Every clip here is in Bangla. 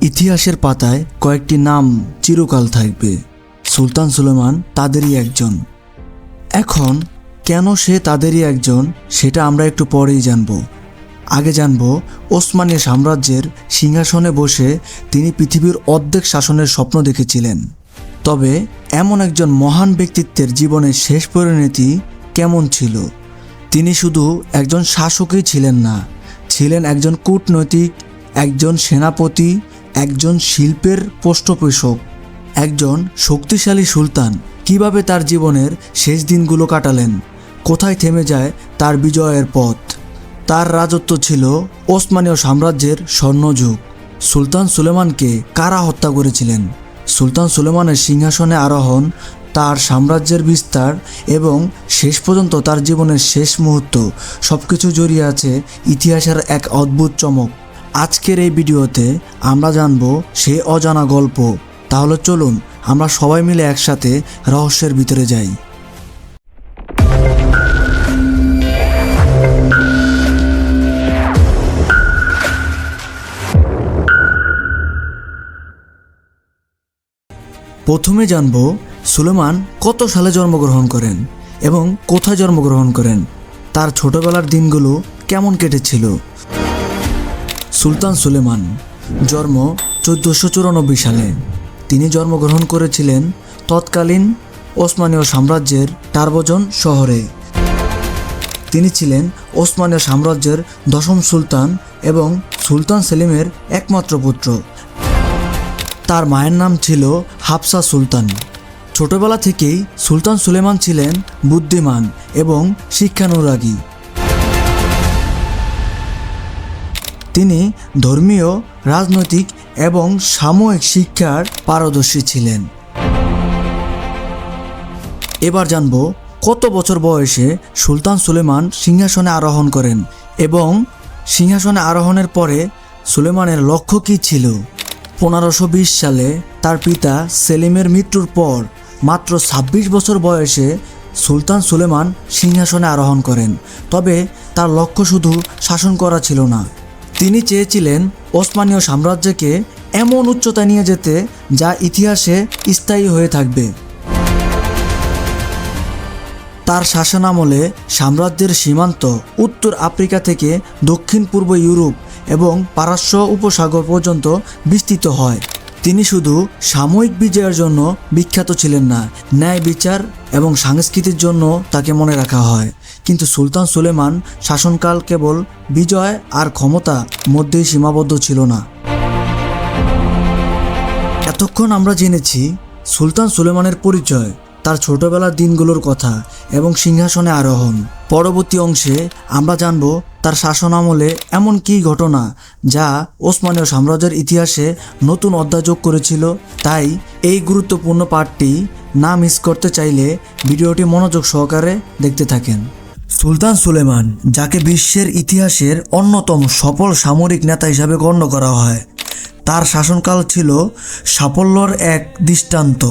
ইতিহাসের পাতায় কয়েকটি নাম চিরকাল থাকবে। সুলতান সুলেমান তাদেরই একজন। এখন কেন সে তাদেরই একজন, সেটা আমরা একটু পরেই জানব। আগে জানব ওসমানীয় সাম্রাজ্যের সিংহাসনে বসে তিনি পৃথিবীর অর্ধেক শাসনের স্বপ্ন দেখেছিলেন। তবে এমন একজন মহান ব্যক্তিত্বের জীবনের শেষ পরিণতি কেমন ছিল? তিনি শুধু একজন শাসকই ছিলেন না, ছিলেন একজন কূটনৈতিক, একজন সেনাপতি একজন শিল্পের পৃষ্ঠপোষক একজন শক্তিশালী সুলতান। কীভাবে তার জীবনের শেষ দিনগুলো কাটালেন? কোথায় থেমে যায় তার বিজয়ের পথ? তার রাজত্ব ছিল ওসমানীয় সাম্রাজ্যের স্বর্ণযুগ। সুলতান সুলেমানকে কারা হত্যা করেছিলেন? সুলতান সুলেমানের সিংহাসনে আরোহণ তার সাম্রাজ্যের বিস্তার এবং শেষ পর্যন্ত তার জীবনের শেষ মুহূর্ত। সব কিছু জড়িয়ে আছে ইতিহাসের এক অদ্ভুত চমক। আজকের এই ভিডিওতে আমরা জানব সে অজানা গল্প। তাহলে চলুন, আমরা সবাই মিলে একসাথে রহস্যের ভিতরে যাই। প্রথমে জানব, সুলেমান কত সালে জন্মগ্রহণ করেন এবং কোথায় জন্মগ্রহণ করেন? তার ছোটবেলার দিনগুলো কেমন কেটেছিল? সুলতান সুলেমান, জন্ম চোদ্দোশো চুরানব্বই সালে। তিনি জন্মগ্রহণ করেছিলেন তৎকালীন ওসমানীয় সাম্রাজ্যের টারবজন শহরে। তিনি ছিলেন ওসমানীয় সাম্রাজ্যের দশম সুলতান এবং সুলতান সেলিমের একমাত্র পুত্র। তার মায়ের নাম ছিল হাফসা সুলতান। ছোটবেলা থেকেই সুলতান সুলেমান ছিলেন বুদ্ধিমান এবং শিক্ষানুরাগী। তিনি ধর্মীয়, রাজনৈতিক এবং সাময়িক শিক্ষার পারদর্শী ছিলেন। এবার জানব কত বছর বয়সে সুলতান সুলেমান সিংহাসনে আরোহণ করেন এবং সিংহাসনে আরোহণের পরে সুলেমানের লক্ষ্য কী ছিল? পনেরোশো সালে তার পিতা সেলিমের মৃত্যুর পর মাত্র ২৬ বছর বয়সে সুলতান সুলেমান সিংহাসনে আরোহণ করেন। তবে তার লক্ষ্য শুধু শাসন করা ছিল না তিনি চেয়েছিলেন ওসমানীয় সাম্রাজ্যকে এমন উচ্চতা নিয়ে যেতে যা ইতিহাসে স্থায়ী হয়ে থাকবে। তার শাসনামলে সাম্রাজ্যের সীমান্ত উত্তর আফ্রিকা থেকে দক্ষিণ পূর্ব ইউরোপ এবং পারস্য উপসাগর পর্যন্ত বিস্তৃত হয়। তিনি শুধু সাময়িক বিজয়ের জন্য বিখ্যাত ছিলেন না, ন্যায় বিচার এবং সংস্কৃতির জন্য তাকে মনে রাখা হয়। কিন্তু সুলতান সুলেমান শাসনকাল কেবল বিজয় আর ক্ষমতা মধ্যেই সীমাবদ্ধ ছিল না। এতক্ষণ আমরা জেনেছি সুলতান সুলেমানের পরিচয়, তার ছোটবেলার দিনগুলোর কথা এবং সিংহাসনে আরোহণ। পরবর্তী অংশে আমরা জানব তার শাসন আমলে এমন কী ঘটনা যা ওসমানীয় সাম্রাজ্যের ইতিহাসে নতুন অধ্যায় যোগ করেছিল। তাই এই গুরুত্বপূর্ণ পাঠটি না মিস করতে চাইলে ভিডিওটি মনোযোগ সহকারে দেখতে থাকেন। সুলতান সুলেমান, যাকে বিশ্বের ইতিহাসের অন্যতম সফল সামরিক নেতা হিসাবে গণ্য করা হয়, তার শাসনকাল ছিল সাফল্যর এক দৃষ্টান্ত।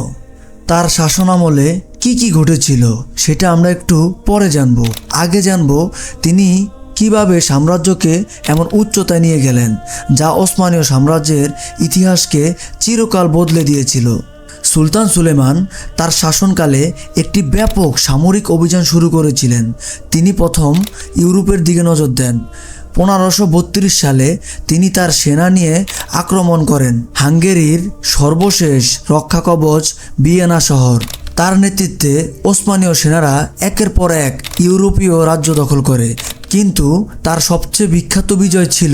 তার শাসনামলে কি কি ঘটেছিল সেটা আমরা একটু পরে জানব। আগে জানব তিনি কীভাবে সাম্রাজ্যকে এমন উচ্চতায় নিয়ে গেলেন, যা ওসমানীয় সাম্রাজ্যের ইতিহাসকে চিরকাল বদলে দিয়েছিল। সুলতান সুলেমান তার শাসনকালে একটি ব্যাপক সামরিক অভিযান শুরু করেছিলেন। তিনি প্রথম ইউরোপের দিকে নজর দেন। পনেরোশো সালে তিনি তার সেনা নিয়ে আক্রমণ করেন। হাঙ্গেরির সর্বশেষ রক্ষা কবচ ভিয়েনা শহর। তার নেতৃত্বে ওসমানীয় সেনারা একের পর এক ইউরোপীয় রাজ্য দখল করে। কিন্তু তার সবচেয়ে বিখ্যাত বিজয় ছিল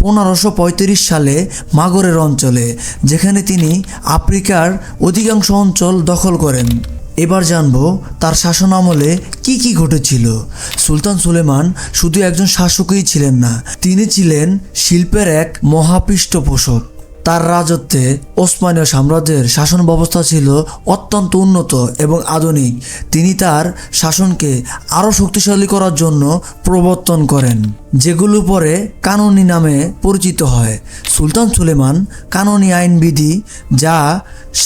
পনেরোশো পঁয়ত্রিশ সালে মাগরের অঞ্চলে, যেখানে তিনি আফ্রিকার অধিকাংশ অঞ্চল দখল করেন। এবার জানব তার শাসন আমলে কি কি ঘটেছিল। সুলতান সুলেমান শুধু একজন শাসকই ছিলেন না, তিনি ছিলেন শিল্পের এক মহাপৃষ্ঠপোষক। তার রাজত্বে ওসমানীয় সাম্রাজ্যের শাসন ব্যবস্থা ছিল অত্যন্ত উন্নত এবং আধুনিক। তিনি তার শাসনকে আরও শক্তিশালী করার জন্য প্রবর্তন করেন যেগুলো পরে কানুনি নামে পরিচিত হয়। সুলতান সুলেমান কানুনি আইনবিধি, যা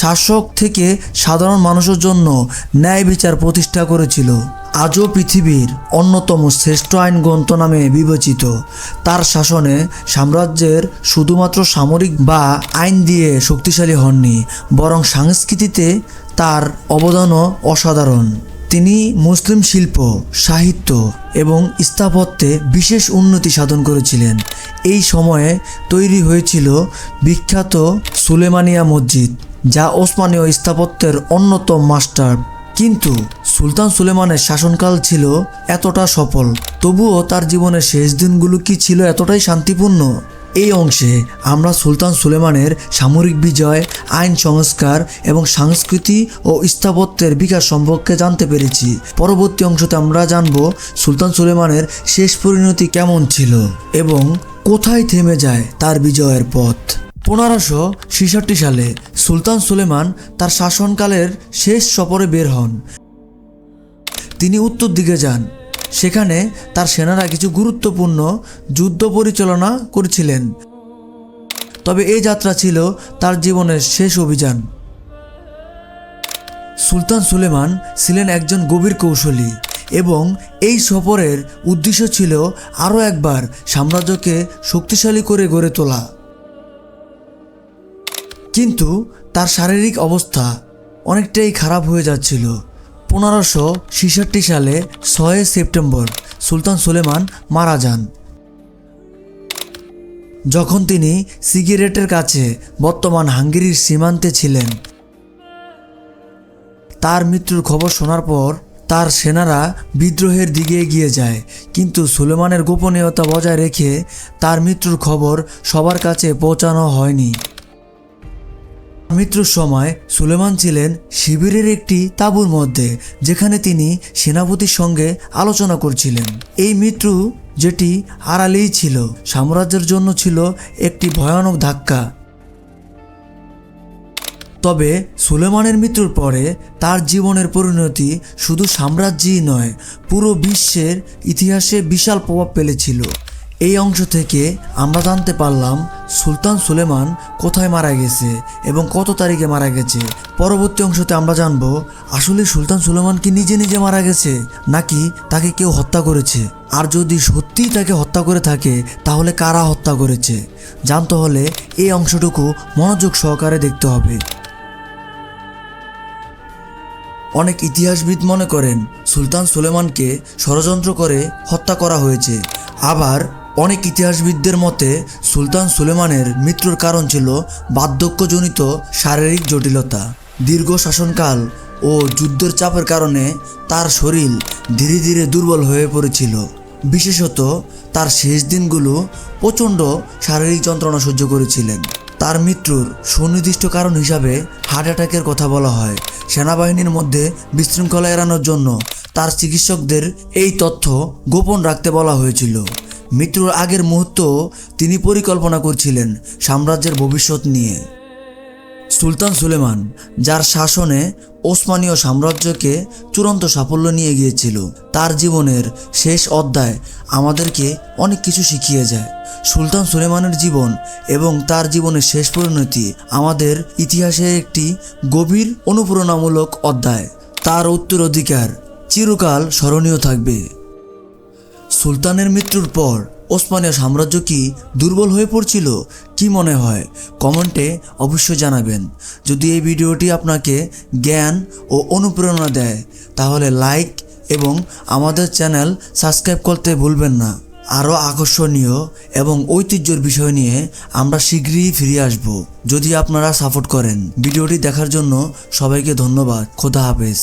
শাসক থেকে সাধারণ মানুষের জন্য ন্যায় বিচার প্রতিষ্ঠা করেছিল, আজও পৃথিবীর অন্যতম শ্রেষ্ঠ আইন গ্রন্থ নামে বিবেচিত। তার শাসনে সাম্রাজ্যের শুধুমাত্র সামরিক বা আইন দিয়ে শক্তিশালী হননি, বরং সংস্কৃতিতে তার অবদানও অসাধারণ। তিনি মুসলিম শিল্প, সাহিত্য এবং স্থাপত্যে বিশেষ উন্নতি সাধন করেছিলেন। এই সময়ে তৈরি হয়েছিল বিখ্যাত সুলেমানিয়া মসজিদ, যা ওসমানীয় স্থাপত্যের অন্যতম মাস্টার। কিন্তু সুলতান সুলেমানের শাসনকাল ছিল এতটা সফল, তবুও তার জীবনের শেষ দিনগুলো কি ছিল এতটাই শান্তিপূর্ণ? এই অংশে আমরা সুলতান সুলেমানের সামরিক বিজয়, আইন সংস্কার এবং সংস্কৃতি ও স্থাপত্যের বিকাশ সম্পর্কে জানতে পেরেছি। পরবর্তী অংশতে আমরা জানব সুলতান সুলেমানের শেষ পরিণতি কেমন ছিল এবং কোথায় থেমে যায় তার বিজয়ের পথ। পনেরোশো ছেষট্টি সালে সুলতান সুলেমান তার শাসনকালের শেষ সফরে বের হন। তিনি উত্তর দিকে যান। সেখানে তার সেনারা কিছু গুরুত্বপূর্ণ যুদ্ধ পরিচালনা করেছিলেন। তবে এই যাত্রা ছিল তার জীবনের শেষ অভিযান। সুলতান সুলেমান ছিলেন একজন গভীর কৌশলী এবং এই সফরের উদ্দেশ্য ছিল আরও একবার সাম্রাজ্যকে শক্তিশালী করে গড়ে তোলা। কিন্তু তার শারীরিক অবস্থা অনেকটাই খারাপ হয়ে যাচ্ছিল। পনেরোশো ছেষট্টি সালে ছয় সেপ্টেম্বর সুলতান সুলেমান মারা যান। যখন তিনি সিগারেটের কাছে বর্তমান হাঙ্গেরির সীমান্তে ছিলেন, তার মৃত্যুর খবর শোনার পর তার সেনারা বিদ্রোহের দিকে এগিয়ে যায়, কিন্তু সুলেমানের গোপনীয়তা বজায় রেখে তার মৃত্যুর খবর সবার কাছে পৌঁছানো হয়নি। মৃত্যুর সময় সুলেমান ছিলেন শিবিরের একটি তাঁবুর মধ্যে, যেখানে তিনি সেনাপতির সঙ্গে আলোচনা করছিলেন। এই মৃত্যু, যেটি আড়ালেই ছিল, সাম্রাজ্যের জন্য ছিল একটি ভয়ানক ধাক্কা। তবে সুলেমানের মৃত্যুর পরে তার জীবনের পরিণতি শুধু সাম্রাজ্যই নয়, পুরো বিশ্বের ইতিহাসে বিশাল প্রভাব ফেলেছিল। এই অংশ থেকে আমরা জানতে পারলাম সুলতান সুলেমান কোথায় মারা গেছে এবং কত তারিখে মারা গেছে? পরবর্তী অংশতে আমরা জানব, আসলে সুলতান সুলেমান কি নিজে নিজে মারা গেছে, নাকি তাকে কেউ হত্যা করেছে? আর যদি সত্যিই তাকে হত্যা করে থাকে, তাহলে কারা হত্যা করেছে? জানতে হলে এই অংশটুকু মনোযোগ সহকারে দেখতে হবে। অনেক ইতিহাসবিদ মনে করেন, সুলতান সুলেমানকে ষড়যন্ত্র করে হত্যা করা হয়েছে। আবার অনেক ইতিহাসবিদদের মতে, সুলতান সুলেমানের মৃত্যুর কারণ ছিল বার্ধক্যজনিত শারীরিক জটিলতা। দীর্ঘ শাসনকাল ও যুদ্ধের চাপের কারণে তার শরীর ধীরে ধীরে দুর্বল হয়ে পড়েছিল। বিশেষত তার শেষ দিনগুলো প্রচণ্ড শারীরিক যন্ত্রণা সহ্য করেছিলেন। তার মৃত্যুর সুনির্দিষ্ট কারণ হিসাবে হার্ট অ্যাটাকের কথা বলা হয়। সেনাবাহিনীর মধ্যে বিশৃঙ্খলা এড়ানোর জন্য তার চিকিৎসকদের এই তথ্য গোপন রাখতে বলা হয়েছিল। মৃত্যুর আগের মুহূর্ত তিনি পরিকল্পনা করছিলেন সাম্রাজ্যের ভবিষ্যৎ নিয়ে। সুলতান সুলেমান, যার শাসনে ওসমানীয় সাম্রাজ্যকে চূড়ান্ত সাফল্য নিয়ে গিয়েছিল, তার জীবনের শেষ অধ্যায় আমাদেরকে অনেক কিছু শিখিয়ে যায়। সুলতান সুলেমানের জীবন এবং তার জীবনের শেষ পরিণতি আমাদের ইতিহাসের একটি গভীর অনুপ্রেরণামূলক অধ্যায়। তার উত্তরাধিকার চিরকাল স্মরণীয় থাকবে। সুলতানের মৃত্যুর পর ওসমানীয় সাম্রাজ্য কি দুর্বল হয়ে পড়ছিল, কি মনে হয়, কমেন্টে অবশ্যই জানাবেন। যদি এই ভিডিওটি আপনাকে জ্ঞান ও অনুপ্রেরণা দেয়, তাহলে লাইক এবং আমাদের চ্যানেল সাবস্ক্রাইব করতে ভুলবেন না। আরও আকর্ষণীয় এবং ঐতিহ্যর বিষয় নিয়ে আমরা শীঘ্রই ফিরে আসব। যদি আপনারা সাপোর্ট করেন, ভিডিওটি দেখার জন্য সবাইকে ধন্যবাদ। খোদা হাফেজ।